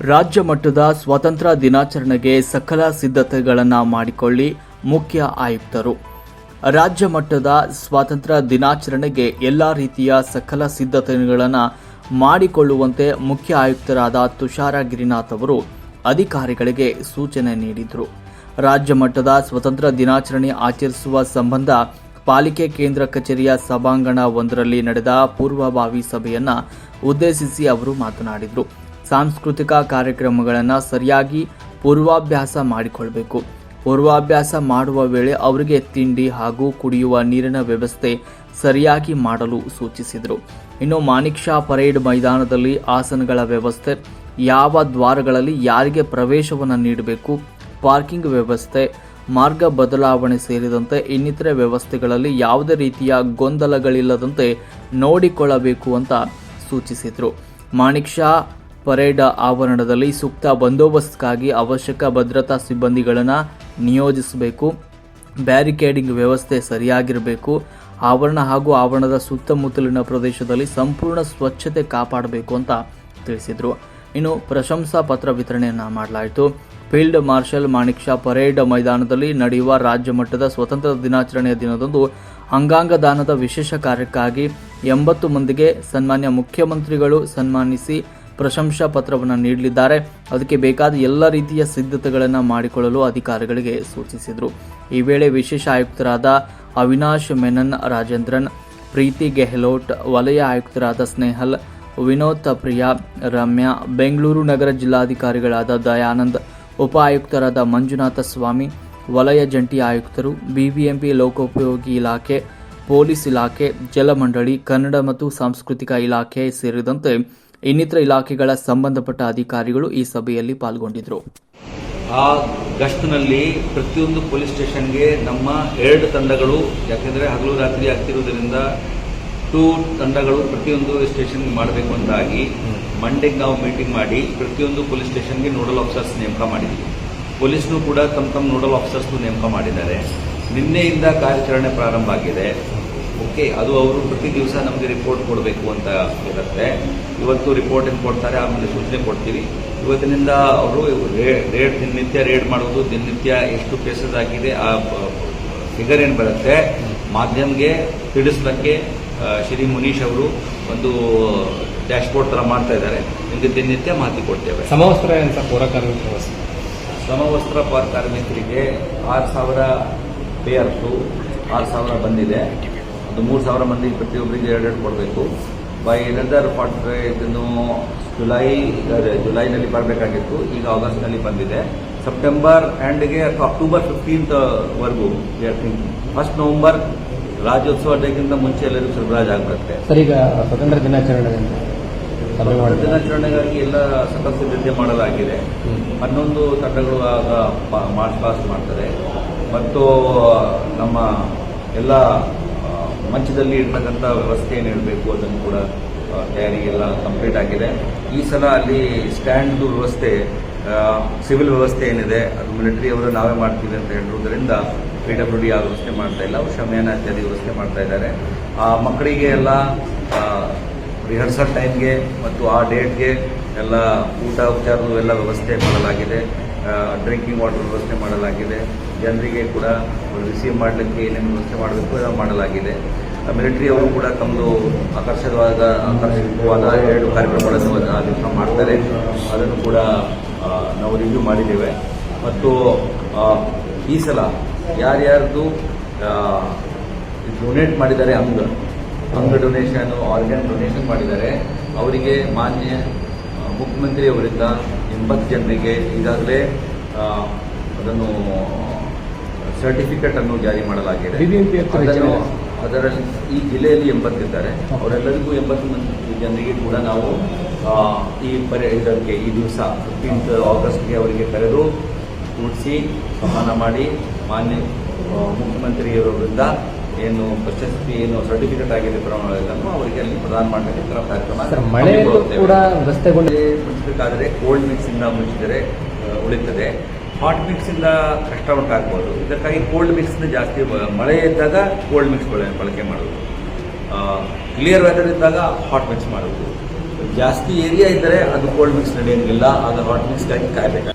ರಾಜ್ಯ ಮಟ್ಟದ ಸ್ವಾತಂತ್ರ್ಯ ದಿನಾಚರಣೆಗೆ ಸಕಲ ಸಿದ್ಧತೆಗಳನ್ನು ಮಾಡಿಕೊಳ್ಳಿ ಮುಖ್ಯ ಆಯುಕ್ತರು. ರಾಜ್ಯ ಮಟ್ಟದ ಸ್ವಾತಂತ್ರ್ಯ ದಿನಾಚರಣೆಗೆ ಎಲ್ಲ ರೀತಿಯ ಸಕಲ ಸಿದ್ಧತೆಗಳನ್ನು ಮಾಡಿಕೊಳ್ಳುವಂತೆ ಮುಖ್ಯ ಆಯುಕ್ತರಾದ ತುಷಾರ ಗಿರಿನಾಥ್ ಅವರು ಅಧಿಕಾರಿಗಳಿಗೆ ಸೂಚನೆ ನೀಡಿದರು. ರಾಜ್ಯ ಮಟ್ಟದ ಸ್ವತಂತ್ರ ದಿನಾಚರಣೆ ಆಚರಿಸುವ ಸಂಬಂಧ ಪಾಲಿಕೆ ಕೇಂದ್ರ ಕಚೇರಿಯ ಸಭಾಂಗಣ ಒಂದರಲ್ಲಿ ನಡೆದ ಪೂರ್ವಭಾವಿ ಸಭೆಯನ್ನ ಉದ್ದೇಶಿಸಿ ಅವರು ಮಾತನಾಡಿದರು. ಸಾಂಸ್ಕೃತಿಕ ಕಾರ್ಯಕ್ರಮಗಳನ್ನು ಸರಿಯಾಗಿ ಪೂರ್ವಾಭ್ಯಾಸ ಮಾಡಿಕೊಳ್ಬೇಕು. ಪೂರ್ವಾಭ್ಯಾಸ ಮಾಡುವ ವೇಳೆ ಅವರಿಗೆ ತಿಂಡಿ ಹಾಗೂ ಕುಡಿಯುವ ನೀರಿನ ವ್ಯವಸ್ಥೆ ಸರಿಯಾಗಿ ಮಾಡಲು ಸೂಚಿಸಿದರು. ಇನ್ನು ಮಾಣಿಕ್ ಶಾ ಪರೇಡ್ ಮೈದಾನದಲ್ಲಿ ಆಸನಗಳ ವ್ಯವಸ್ಥೆ, ಯಾವ ದ್ವಾರಗಳಲ್ಲಿ ಯಾರಿಗೆ ಪ್ರವೇಶವನ್ನು ನೀಡಬೇಕು, ಪಾರ್ಕಿಂಗ್ ವ್ಯವಸ್ಥೆ, ಮಾರ್ಗ ಬದಲಾವಣೆ ಸೇರಿದಂತೆ ಇನ್ನಿತರೆ ವ್ಯವಸ್ಥೆಗಳಲ್ಲಿ ಯಾವುದೇ ರೀತಿಯ ಗೊಂದಲಗಳಿಲ್ಲದಂತೆ ನೋಡಿಕೊಳ್ಳಬೇಕು ಅಂತ ಸೂಚಿಸಿದರು. ಮಾಣಿಕ್ ಶಾ ಪರೇಡ್ ಆವರಣದಲ್ಲಿ ಸೂಕ್ತ ಬಂದೋಬಸ್ತ್ಗಾಗಿ ಅವಶ್ಯಕ ಭದ್ರತಾ ಸಿಬ್ಬಂದಿಗಳನ್ನು ನಿಯೋಜಿಸಬೇಕು. ಬ್ಯಾರಿಕೇಡಿಂಗ್ ವ್ಯವಸ್ಥೆ ಸರಿಯಾಗಿರಬೇಕು. ಆವರಣ ಹಾಗೂ ಆವರಣದ ಸುತ್ತಮುತ್ತಲಿನ ಪ್ರದೇಶದಲ್ಲಿ ಸಂಪೂರ್ಣ ಸ್ವಚ್ಛತೆ ಕಾಪಾಡಬೇಕು ಅಂತ ತಿಳಿಸಿದರು. ಇನ್ನು ಪ್ರಶಂಸಾ ಪತ್ರ ವಿತರಣೆಯನ್ನು ಮಾಡಲಾಯಿತು. Field marshal Manik Shah parade ಮೈದಾನದಲ್ಲಿ ನಡೆಯುವ ರಾಜ್ಯ ಮಟ್ಟದ ಸ್ವತಂತ್ರ ದಿನಾಚರಣೆಯ ದಿನದಂದು ಅಂಗಾಂಗ ದಾನದ ವಿಶೇಷ ಕಾರ್ಯಕ್ಕಾಗಿ ಎಂಬತ್ತು ಮಂದಿಗೆ ಸನ್ಮಾನ್ಯ ಮುಖ್ಯಮಂತ್ರಿಗಳು ಸನ್ಮಾನಿಸಿ ಪ್ರಶಂಸಾ ಪತ್ರವನ್ನು ನೀಡಲಿದ್ದಾರೆ. ಅದಕ್ಕೆ ಬೇಕಾದ ಎಲ್ಲ ರೀತಿಯ ಸಿದ್ಧತೆಗಳನ್ನು ಮಾಡಿಕೊಳ್ಳಲು ಅಧಿಕಾರಿಗಳಿಗೆ ಸೂಚಿಸಿದರು. ಈ ವೇಳೆ ವಿಶೇಷ ಆಯುಕ್ತರಾದ ಅವಿನಾಶ್ ಮೆನನ್, ರಾಜೇಂದ್ರನ್, ಪ್ರೀತಿ ಗೆಹ್ಲೋಟ್, ವಲಯ ಆಯುಕ್ತರಾದ ಸ್ನೇಹಲ್, ವಿನೋದ್ ಪ್ರಿಯಾ ರಮ್ಯಾ, ಬೆಂಗಳೂರು ನಗರ ಜಿಲ್ಲಾಧಿಕಾರಿಗಳಾದ ದಯಾನಂದ್, ಉಪ ಆಯುಕ್ತರಾದ ಮಂಜುನಾಥ ಸ್ವಾಮಿ, ವಲಯ ಜಂಟಿ ಆಯುಕ್ತರು, ಬಿಬಿಎಂಪಿ ಲೋಕೋಪಯೋಗಿ ಇಲಾಖೆ, ಪೊಲೀಸ್ ಇಲಾಖೆ, ಜಲಮಂಡಳಿ, ಕನ್ನಡ ಮತ್ತು ಸಾಂಸ್ಕೃತಿಕ ಇಲಾಖೆ ಸೇರಿದಂತೆ ಇನ್ನಿತರ ಇಲಾಖೆಗಳ ಸಂಬಂಧಪಟ್ಟ ಅಧಿಕಾರಿಗಳು ಈ ಸಭೆಯಲ್ಲಿ ಪಾಲ್ಗೊಂಡಿದ್ದರು ಆ ಗಸ್ಟ್ನಲ್ಲಿ ಪ್ರತಿಯೊಂದು ಪೊಲೀಸ್ ಸ್ಟೇಷನ್ಗೆ ನಮ್ಮ ಎರಡು ತಂಡಗಳು, ಯಾಕೆಂದರೆ ಹಗಲು ರಾತ್ರಿ ಆಗ್ತಿರುವುದರಿಂದ ಟೂ ತಂಡಗಳು ಪ್ರತಿಯೊಂದು ಸ್ಟೇಷನ್ಗೆ ಮಾಡಬೇಕು ಅಂತಾಗಿ ಮಂಡೆಗೆ ನಾವು ಮೀಟಿಂಗ್ ಮಾಡಿ ಪ್ರತಿಯೊಂದು ಪೊಲೀಸ್ ಸ್ಟೇಷನ್ಗೆ ನೋಡಲ್ ಆಫೀಸರ್ಸ್ ನೇಮಕ ಮಾಡಿದ್ವಿ. ಪೊಲೀಸ್ನು ಕೂಡ ತಮ್ಮ ತಮ್ಮ ನೋಡಲ್ ಆಫೀಸರ್ಸ್ನು ನೇಮಕ ಮಾಡಿದ್ದಾರೆ. ನಿನ್ನೆಯಿಂದ ಕಾರ್ಯಾಚರಣೆ ಪ್ರಾರಂಭ ಆಗಿದೆ. ಓಕೆ ಅದು ಅವರು ಪ್ರತಿ ದಿವಸ ನಮಗೆ ರಿಪೋರ್ಟ್ ಕೊಡಬೇಕು ಅಂತ ಇರುತ್ತೆ ಇವತ್ತು ರಿಪೋರ್ಟ್ ಏನು ಕೊಡ್ತಾರೆ ಆಮೇಲೆ ಸೂಚನೆ ಕೊಡ್ತೀವಿ. ಇವತ್ತಿನಿಂದ ಅವರು ರೇಡ್ ದಿನನಿತ್ಯ ರೇಡ್ ಮಾಡೋದು ದಿನನಿತ್ಯ ಎಷ್ಟು ಕೇಸಸ್ ಆಗಿದೆ ಆ ಫಿಗರ್ ಏನು ಬರುತ್ತೆ ಮಾಧ್ಯಮಕ್ಕೆ ತಿಳಿಸ್ಲಿಕ್ಕೆ ಶ್ರೀ ಮುನೀಶ್ ಅವರು ಒಂದು ಡ್ಯಾಶ್ಬೋರ್ಡ್ ಥರ ಮಾಡ್ತಾ ಇದ್ದಾರೆ. ನಿಮಗೆ ದಿನನಿತ್ಯ ಮಾಹಿತಿ ಕೊಡ್ತೇವೆ. ಸಮವಸ್ತ್ರ ಅಂತ ಪೌರ ಸಮವಸ್ತ್ರ ಪೌರ ಕಾರ್ಮಿಕರಿಗೆ ಆರು ಸಾವಿರ ಪೇಯರ್ಸು ಆರು ಸಾವಿರ ಬಂದಿದೆ. ಒಂದು ಮೂರು ಸಾವಿರ ಮಂದಿ ಪ್ರತಿಯೊಬ್ಬರಿಗೆ ಎರಡೆರಡು ಕೊಡಬೇಕು. ಬೈ ಎನದರ್ ಫಾರ್ಟಿ ಇದನ್ನು ಜುಲೈ ಜುಲೈನಲ್ಲಿ ಬರಬೇಕಾಗಿತ್ತು. ಈಗ ಆಗಸ್ಟ್ನಲ್ಲಿ ಬಂದಿದೆ. ಸೆಪ್ಟೆಂಬರ್ ಎಂಡ್ಗೆ ಅಥವಾ ಅಕ್ಟೋಬರ್ ಫಿಫ್ಟೀನ್ತ್ ವರೆಗೂ ಫಸ್ಟ್ ನವೆಂಬರ್ ರಾಜ್ಯೋತ್ಸವ ಡೇಗಿಂತ ಮುಂಚೆ ಎಲ್ಲರಿಗೂ ಸರಬರಾಜು ಆಗುತ್ತೆ ಸರ್ ಈಗ ಸ್ವತಂತ್ರ ದಿನಾಚರಣೆ ದಿನಾಚರಣೆಗಾಗಿ ಎಲ್ಲ ಸಕಲ ಸಿದ್ಧತೆ ಮಾಡಲಾಗಿದೆ ಹನ್ನೊಂದು ತಂಡಗಳು ಆಗ ಮಾರ್ಚ್ ಪಾಸ್ಟ್ ಮಾಡ್ತಾರೆ ಮತ್ತು ನಮ್ಮ ಎಲ್ಲ ಮಂಚದಲ್ಲಿ ಇರ್ತಕ್ಕಂಥ ವ್ಯವಸ್ಥೆ ಏನು ಇರಬೇಕು ಅದನ್ನು ಕೂಡ ತಯಾರಿಗೆಲ್ಲ ಕಂಪ್ಲೀಟ್ ಆಗಿದೆ. ಈ ಸಲ ಅಲ್ಲಿ ಸ್ಟ್ಯಾಂಡ್ದು ವ್ಯವಸ್ಥೆ ಸಿವಿಲ್ ವ್ಯವಸ್ಥೆ ಏನಿದೆ, ಅದು ಮಿಲಿಟರಿ ಅವರು ನಾವೇ ಮಾಡ್ತೀವಿ ಅಂತ ಹೇಳಿರೋದ್ರಿಂದ ಪಿ ಡಬ್ಲ್ಯೂ ಡಿ ಆ ವ್ಯವಸ್ಥೆ ಮಾಡ್ತಾ ಇಲ್ಲ. ಶಮಯಾನ ಇತ್ಯಾದಿ ವ್ಯವಸ್ಥೆ ಮಾಡ್ತಾ ಇದ್ದಾರೆ. ಆ ಮಕ್ಕಳಿಗೆ ಎಲ್ಲ ರಿಹರ್ಸಲ್ ಟೈಮ್ಗೆ ಮತ್ತು ಆ ಡೇಟ್ಗೆ ಎಲ್ಲ ಊಟ ಉಪಚಾರದ ಎಲ್ಲ ವ್ಯವಸ್ಥೆ ಮಾಡಲಾಗಿದೆ. ಡ್ರಿಂಕಿಂಗ್ ವಾಟರ್ ವ್ಯವಸ್ಥೆ ಮಾಡಲಾಗಿದೆ. ಜನರಿಗೆ ಕೂಡ ರಿಸೀವ್ ಮಾಡಲಿಕ್ಕೆ ಏನೇನು ವ್ಯವಸ್ಥೆ ಮಾಡಬೇಕು ಎಲ್ಲ ಮಾಡಲಾಗಿದೆ. ಮಿಲಿಟರಿ ಅವರು ಕೂಡ ತಮ್ಮದು ಆಕರ್ಷಕವಾದ ಆಕರ್ಷಕವಾದ ಎರಡು ಕಾರ್ಯಕ್ರಮಗಳನ್ನು ದಿವಸ ಮಾಡ್ತಾರೆ. ಅದನ್ನು ಕೂಡ ನಾವು ರಿವ್ಯೂ ಮಾಡಿದ್ದೇವೆ. ಮತ್ತು ಈ ಸಲ ಯಾರ್ಯಾರ್ದು ಡೊನೇಟ್ ಮಾಡಿದ್ದಾರೆ ಅಂಗ ಅಂಗ ಡೊನೇಷನ್ ಆರ್ಗನ್ ಡೊನೇಷನ್ ಮಾಡಿದ್ದಾರೆ, ಅವರಿಗೆ ಮಾನ್ಯ ಆ, ಮುಖ್ಯಮಂತ್ರಿ ಎಂಬತ್ತು ಜನರಿಗೆ ಈಗಾಗಲೇ ಅದನ್ನು ಸರ್ಟಿಫಿಕೇಟ್ ಅನ್ನು ಜಾರಿ ಮಾಡಲಾಗಿದೆ. ಅದನ್ನು ಅದರಲ್ಲಿ ಈ ಜಿಲ್ಲೆಯಲ್ಲಿ ಎಂಬತ್ತಿದ್ದಾರೆ ಅವರೆಲ್ಲರಿಗೂ ಎಂಬತ್ತು ಮಂದಿ ಜನರಿಗೆ ಕೂಡ ನಾವು ಈ ಪರಿ ಇದಕ್ಕೆ ಈ ದಿವಸ ಫಿಫ್ಟೀನ್ತ್ ಆಗಸ್ಟ್ಗೆ ಅವರಿಗೆ ಕರೆದು ಕೂಡಿಸಿ ಸಮಾನ ಮಾಡಿ ಮಾನ್ಯ ಮುಖ್ಯಮಂತ್ರಿಯವರಿಂದ ಏನು ಪ್ರಶಸ್ತಿ ಏನು ಸರ್ಟಿಫಿಕೇಟ್ ಆಗಿದೆ ಪ್ರಮಾಣಗಳನ್ನು ಅವರಿಗೆ ಅಲ್ಲಿ ಪ್ರದಾನ ಮಾಡಲಿಕ್ಕೆ ಕಾರ್ಯಕ್ರಮ ಸರ್ ಮಳೆ. ಕೂಡ ರಸ್ತೆಗೊಂಡು ಮುಚ್ಚಬೇಕಾದರೆ ಕೋಲ್ಡ್ ಮಿಕ್ಸಿಂದ ಮುಚ್ಚಿದರೆ ಉಳಿತದೆ ಹಾಟ್ ಮಿಕ್ಸಿಂದ ಕಷ್ಟ ಉಂಟಾಗ್ಬೋದು. ಇದಕ್ಕಾಗಿ ಕೋಲ್ಡ್ ಮಿಕ್ಸ್ನ ಜಾಸ್ತಿ ಮಳೆ ಇದ್ದಾಗ ಕೋಲ್ಡ್ ಮಿಕ್ಸ್ ಬಳಕೆ ಮಾಡೋದು ಕ್ಲಿಯರ್ ವೆದರ್ ಇದ್ದಾಗ ಹಾಟ್ ಮಿಕ್ಸ್ ಮಾಡೋದು ಜಾಸ್ತಿ ಏರಿಯಾ ಇದ್ದರೆ ಅದು ಕೋಲ್ಡ್ ಮಿಕ್ಸ್ ನಡೆಯಂಗಿಲ್ಲ ಅದು ಹಾಟ್ ಮಿಕ್ಸ್ಗಾಗಿ ಕಾಯಬೇಕು